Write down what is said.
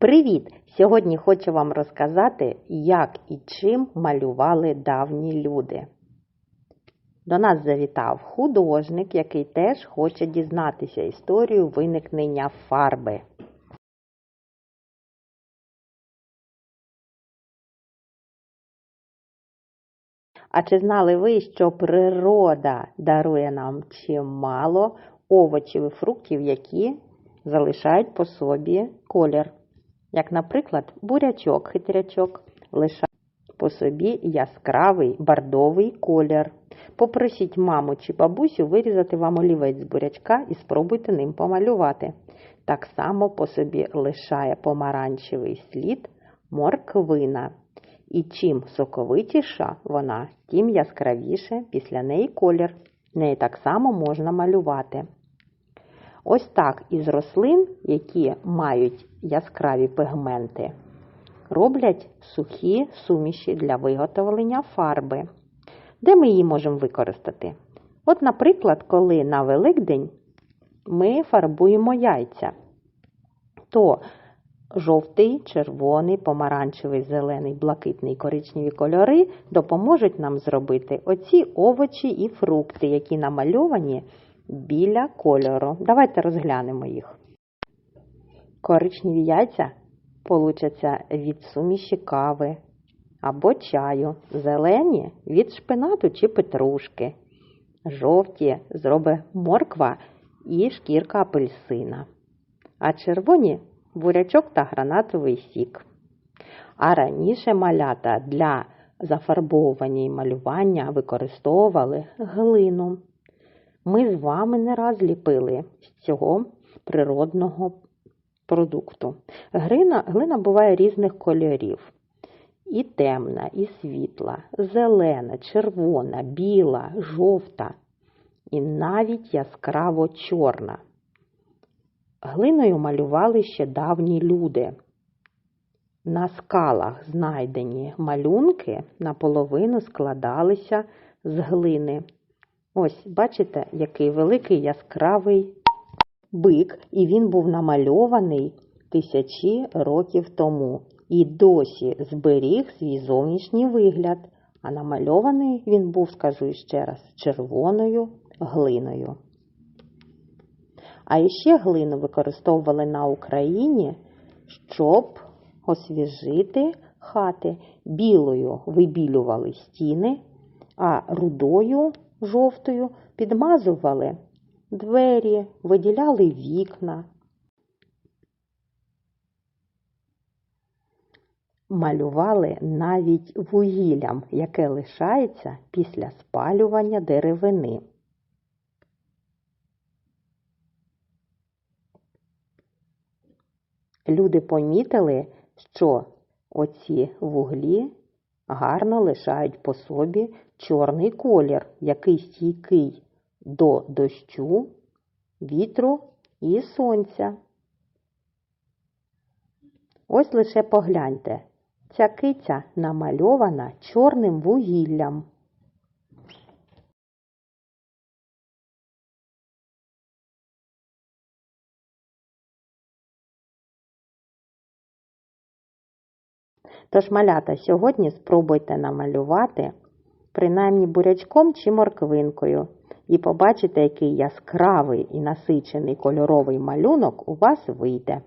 Привіт! Сьогодні хочу вам розказати, як і чим малювали давні люди. До нас завітав художник, який теж хоче дізнатися історію виникнення фарби. А чи знали ви, що природа дарує нам чимало овочів і фруктів, які залишають по собі колір? Як, наприклад, бурячок, хитрячок лишає по собі яскравий бордовий колір. Попросіть маму чи бабусю вирізати вам олівець з бурячка і спробуйте ним помалювати. Так само по собі лишає помаранчевий слід морквина. І чим соковитіша вона, тим яскравіше після неї колір. Неї так само можна малювати. Ось так із рослин, які мають яскраві пігменти, роблять сухі суміші для виготовлення фарби. Де ми її можемо використати? От, наприклад, коли на Великдень ми фарбуємо яйця, то жовтий, червоний, помаранчевий, зелений, блакитний коричневі кольори допоможуть нам зробити оці овочі і фрукти, які намальовані біля кольору. Давайте розглянемо їх. Коричневі яйця получаться від суміші кави або чаю, зелені від шпинату чи петрушки, жовті зробить морква і шкірка апельсина, а червоні бурячок та гранатовий сік. А раніше малята для зафарбовування і малювання використовували глину. Ми з вами не раз ліпили з цього природного продукту. Глина, глина буває різних кольорів. І темна, і світла, зелена, червона, біла, жовта, і навіть яскраво чорна. Глиною малювали ще давні люди. На скалах знайдені малюнки наполовину складалися з глини. Ось, бачите, який великий яскравий бик, і він був намальований тисячі років тому. І досі зберіг свій зовнішній вигляд, а намальований він був, скажу ще раз, червоною глиною. А іще глину використовували на Україні, щоб освіжити хати. Білою вибілювали стіни, а рудою жовтою підмазували двері, виділяли вікна. Малювали навіть вугіллям, яке лишається після спалювання деревини. Люди помітили, що оці вуглі гарно лишають по собі чорний колір, який стійкий до дощу, вітру і сонця. Ось лише погляньте, ця киця намальована чорним вугіллям. Тож, малята, сьогодні спробуйте намалювати принаймні бурячком чи морквинкою, і побачите, який яскравий і насичений кольоровий малюнок у вас вийде.